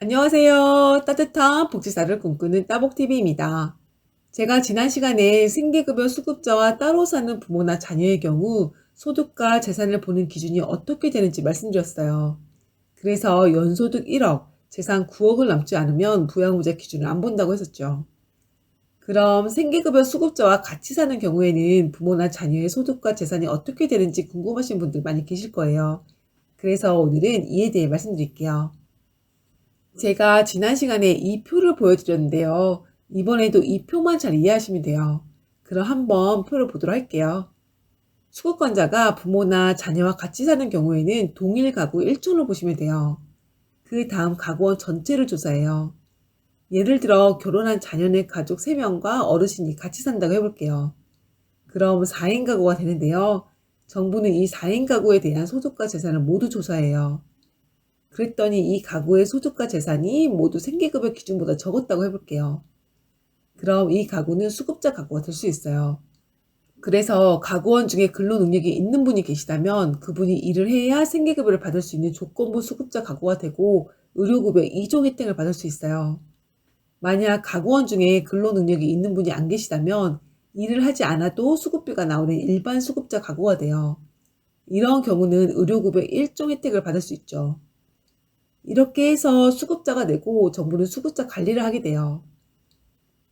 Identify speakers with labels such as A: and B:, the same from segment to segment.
A: 안녕하세요. 따뜻한 복지사를 꿈꾸는 따복TV입니다. 제가 지난 시간에 생계급여 수급자와 따로 사는 부모나 자녀의 경우 소득과 재산을 보는 기준이 어떻게 되는지 말씀드렸어요. 그래서 연소득 1억, 재산 9억을 남지 않으면 부양부자 기준을 안 본다고 했었죠. 그럼 생계급여 수급자와 같이 사는 경우에는 부모나 자녀의 소득과 재산이 어떻게 되는지 궁금하신 분들 많이 계실 거예요. 그래서 오늘은 이에 대해 말씀드릴게요. 제가 지난 시간에 이 표를 보여드렸는데요. 이번에도 이 표만 잘 이해하시면 돼요. 그럼 한번 표를 보도록 할게요. 수급권자가 부모나 자녀와 같이 사는 경우에는 동일 가구 1촌을 보시면 돼요. 그 다음 가구원 전체를 조사해요. 예를 들어 결혼한 자녀네 가족 3명과 어르신이 같이 산다고 해볼게요. 그럼 4인 가구가 되는데요. 정부는 이 4인 가구에 대한 소득과 재산을 모두 조사해요. 그랬더니 이 가구의 소득과 재산이 모두 생계급여 기준보다 적었다고 해볼게요. 그럼 이 가구는 수급자 가구가 될 수 있어요. 그래서 가구원 중에 근로 능력이 있는 분이 계시다면 그분이 일을 해야 생계급여를 받을 수 있는 조건부 수급자 가구가 되고 의료급여 2종 혜택을 받을 수 있어요. 만약 가구원 중에 근로 능력이 있는 분이 안 계시다면 일을 하지 않아도 수급비가 나오는 일반 수급자 가구가 돼요. 이런 경우는 의료급여 1종 혜택을 받을 수 있죠. 이렇게 해서 수급자가 내고 정부는 수급자 관리를 하게 돼요.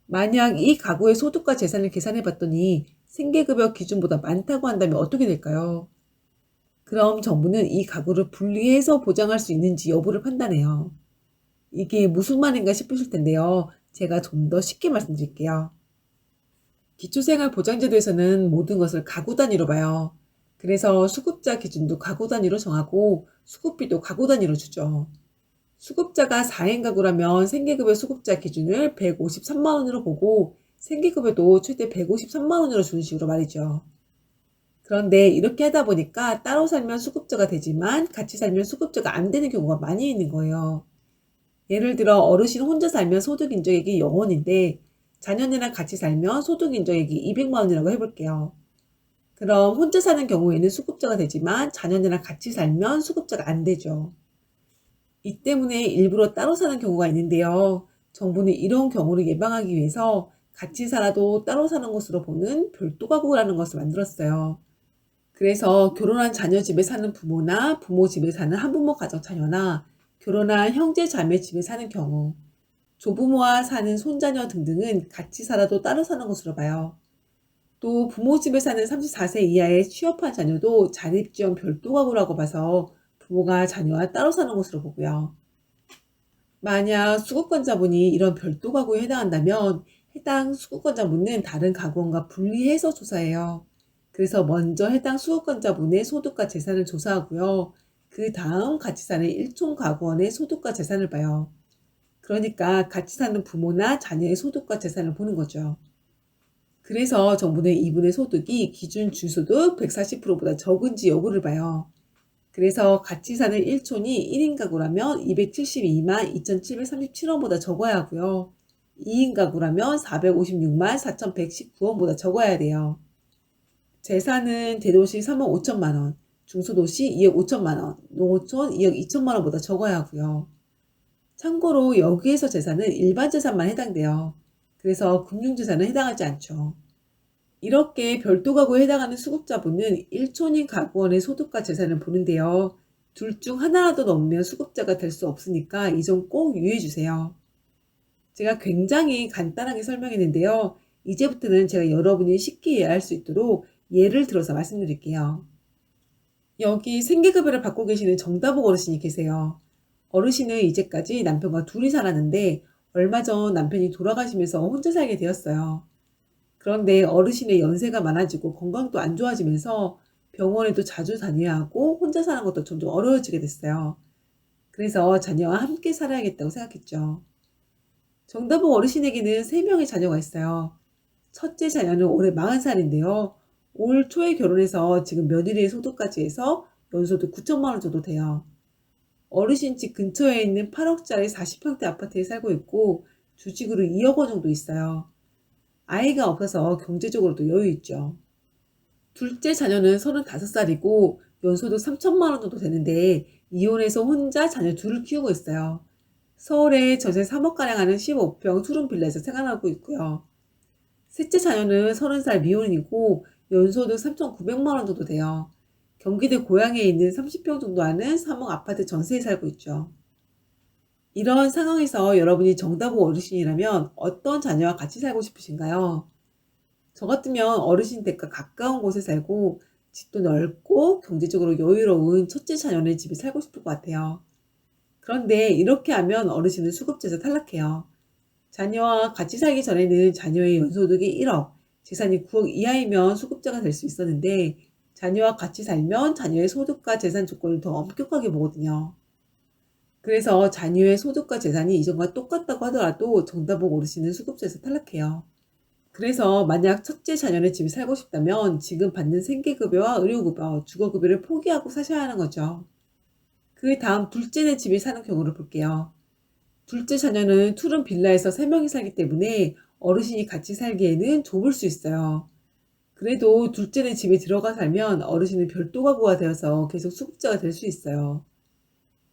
A: 만약 이 가구의 소득과 재산을 계산해 봤더니 생계급여 기준보다 많다고 한다면 어떻게 될까요? 그럼 정부는 이 가구를 분리해서 보장할 수 있는지 여부를 판단해요. 이게 무슨 말인가 싶으실 텐데요. 제가 좀 더 쉽게 말씀드릴게요. 기초생활보장제도에서는 모든 것을 가구 단위로 봐요. 그래서 수급자 기준도 가구 단위로 정하고 수급비도 가구 단위로 주죠. 수급자가 4인 가구라면 생계급여 수급자 기준을 153만원으로 보고 생계급여도 최대 153만원으로 주는 식으로 말이죠. 그런데 이렇게 하다 보니까 따로 살면 수급자가 되지만 같이 살면 수급자가 안 되는 경우가 많이 있는 거예요. 예를 들어 어르신 혼자 살면 소득 인정액이 0원인데 자녀네랑 같이 살면 소득 인정액이 200만원이라고 해볼게요. 그럼 혼자 사는 경우에는 수급자가 되지만 자녀네랑 같이 살면 수급자가 안 되죠. 이 때문에 일부러 따로 사는 경우가 있는데요. 정부는 이런 경우를 예방하기 위해서 같이 살아도 따로 사는 것으로 보는 별도 가구라는 것을 만들었어요. 그래서 결혼한 자녀 집에 사는 부모나 부모 집에 사는 한부모 가정 자녀나 결혼한 형제 자매 집에 사는 경우 조부모와 사는 손자녀 등등은 같이 살아도 따로 사는 것으로 봐요. 또 부모 집에 사는 34세 이하의 취업한 자녀도 자립지원 별도 가구라고 봐서 부모가 자녀와 따로 사는 것으로 보고요. 만약 수급권자분이 이런 별도 가구에 해당한다면 해당 수급권자분은 다른 가구원과 분리해서 조사해요. 그래서 먼저 해당 수급권자분의 소득과 재산을 조사하고요. 그 다음 같이 사는 일총 가구원의 소득과 재산을 봐요. 그러니까 같이 사는 부모나 자녀의 소득과 재산을 보는 거죠. 그래서 정부는 이분의 소득이 기준 주소득 140%보다 적은지 여부를 봐요. 그래서 같이 사는 1촌이 1인 가구라면 272만 2,737원보다 적어야 하고요. 2인 가구라면 456만 4,119원보다 적어야 돼요. 재산은 대도시 3억 5천만 원, 중소도시 2억 5천만 원, 농어촌 2억 2천만 원보다 적어야 하고요. 참고로 여기에서 재산은 일반 재산만 해당돼요. 그래서 금융재산은 해당하지 않죠. 이렇게 별도 가구에 해당하는 수급자분은 1촌인 가구원의 소득과 재산을 보는데요. 둘 중 하나라도 넘으면 수급자가 될 수 없으니까 이 점 꼭 유의해 주세요. 제가 굉장히 간단하게 설명했는데요. 이제부터는 제가 여러분이 쉽게 이해할 수 있도록 예를 들어서 말씀드릴게요. 여기 생계급여를 받고 계시는 정다복 어르신이 계세요. 어르신은 이제까지 남편과 둘이 살았는데 얼마 전 남편이 돌아가시면서 혼자 살게 되었어요. 그런데 어르신의 연세가 많아지고 건강도 안 좋아지면서 병원에도 자주 다녀야 하고 혼자 사는 것도 점점 어려워지게 됐어요. 그래서 자녀와 함께 살아야겠다고 생각했죠. 정다복 어르신에게는 3명의 자녀가 있어요. 첫째 자녀는 올해 40살인데요. 올 초에 결혼해서 지금 며느리의 소득까지 해서 연소득 9천만 원 정도 돼요. 어르신 집 근처에 있는 8억짜리 40평대 아파트에 살고 있고 주식으로 2억 원 정도 있어요. 아이가 없어서 경제적으로도 여유 있죠. 둘째 자녀는 35살이고 연소득 3천만 원 정도 되는데 이혼해서 혼자 자녀 둘을 키우고 있어요. 서울에 전세 3억가량 하는 15평 투룸 빌라에서 생활하고 있고요. 셋째 자녀는 30살 미혼이고 연소득 3,900만 원 정도 돼요. 경기도 고양에 있는 30평 정도 하는 3억 아파트 전세에 살고 있죠. 이런 상황에서 여러분이 정다보 어르신이라면 어떤 자녀와 같이 살고 싶으신가요? 저 같으면 어르신 댁과 가까운 곳에 살고 집도 넓고 경제적으로 여유로운 첫째 자녀네 집에 살고 싶을 것 같아요. 그런데 이렇게 하면 어르신은 수급자에서 탈락해요. 자녀와 같이 살기 전에는 자녀의 연소득이 1억, 재산이 9억 이하이면 수급자가 될 수 있었는데 자녀와 같이 살면 자녀의 소득과 재산 조건을 더 엄격하게 보거든요. 그래서 자녀의 소득과 재산이 이전과 똑같다고 하더라도 정답을 고르시는 수급자에서 탈락해요. 그래서 만약 첫째 자녀네 집에 살고 싶다면 지금 받는 생계급여와 의료급여, 주거급여를 포기하고 사셔야 하는 거죠. 그 다음 둘째네 집에 사는 경우를 볼게요. 둘째 자녀는 투룸 빌라에서 3명이 살기 때문에 어르신이 같이 살기에는 좁을 수 있어요. 그래도 둘째네 집에 들어가 살면 어르신은 별도 가구가 되어서 계속 수급자가 될 수 있어요.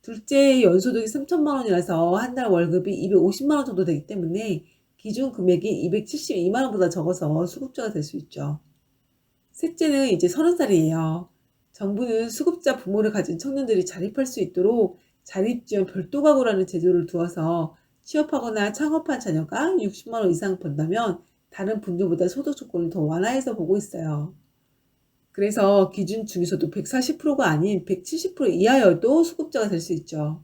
A: 둘째의 연소득이 3천만 원이라서 한 달 월급이 250만 원 정도 되기 때문에 기준 금액이 272만 원보다 적어서 수급자가 될 수 있죠. 셋째는 이제 30살이에요. 정부는 수급자 부모를 가진 청년들이 자립할 수 있도록 자립지원 별도 가구라는 제도를 두어서 취업하거나 창업한 자녀가 60만 원 이상 번다면 다른 분들보다 소득 조건을 더 완화해서 보고 있어요. 그래서 기준 중에서도 140%가 아닌 170% 이하여도 수급자가 될 수 있죠.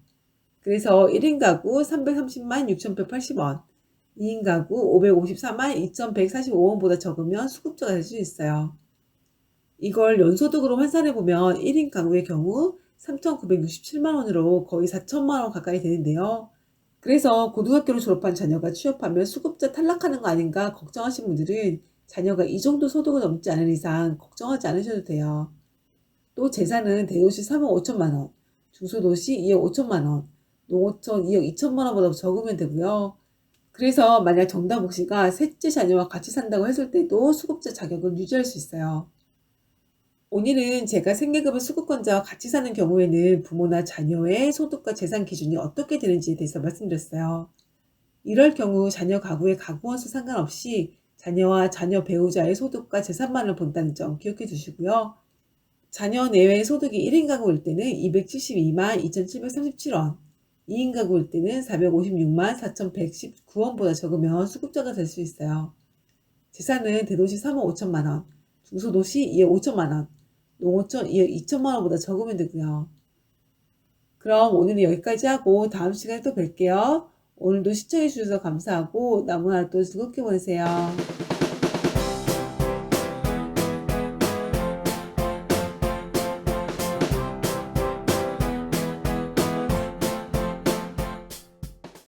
A: 그래서 1인 가구 330만 6,180원, 2인 가구 554만 2,145원보다 적으면 수급자가 될 수 있어요. 이걸 연소득으로 환산해보면 1인 가구의 경우 3,967만원으로 거의 4천만원 가까이 되는데요. 그래서 고등학교를 졸업한 자녀가 취업하면 수급자 탈락하는 거 아닌가 걱정하신 분들은 자녀가 이 정도 소득을 넘지 않은 이상 걱정하지 않으셔도 돼요. 또 재산은 대도시 3억 5천만 원, 중소도시 2억 5천만 원, 농어촌 2억 2천만 원보다 적으면 되고요. 그래서 만약 정다복 씨가 셋째 자녀와 같이 산다고 했을 때도 수급자 자격을 유지할 수 있어요. 오늘은 제가 생계급여 수급권자와 같이 사는 경우에는 부모나 자녀의 소득과 재산 기준이 어떻게 되는지에 대해서 말씀드렸어요. 이럴 경우 자녀 가구의 가구원수 상관없이 자녀와 자녀 배우자의 소득과 재산만을 본다는 점 기억해 두시고요. 자녀 내외 소득이 1인 가구일 때는 272만 2,737원, 2인 가구일 때는 456만 4,119원보다 적으면 수급자가 될 수 있어요. 재산은 대도시 3억 5천만 원, 중소도시 2억 5천만 원, 농어촌 2억 2천만 원보다 적으면 되고요. 그럼 오늘은 여기까지 하고 다음 시간에 또 뵐게요. 오늘도 시청해 주셔서 감사하고 또 즐겁게 보내세요.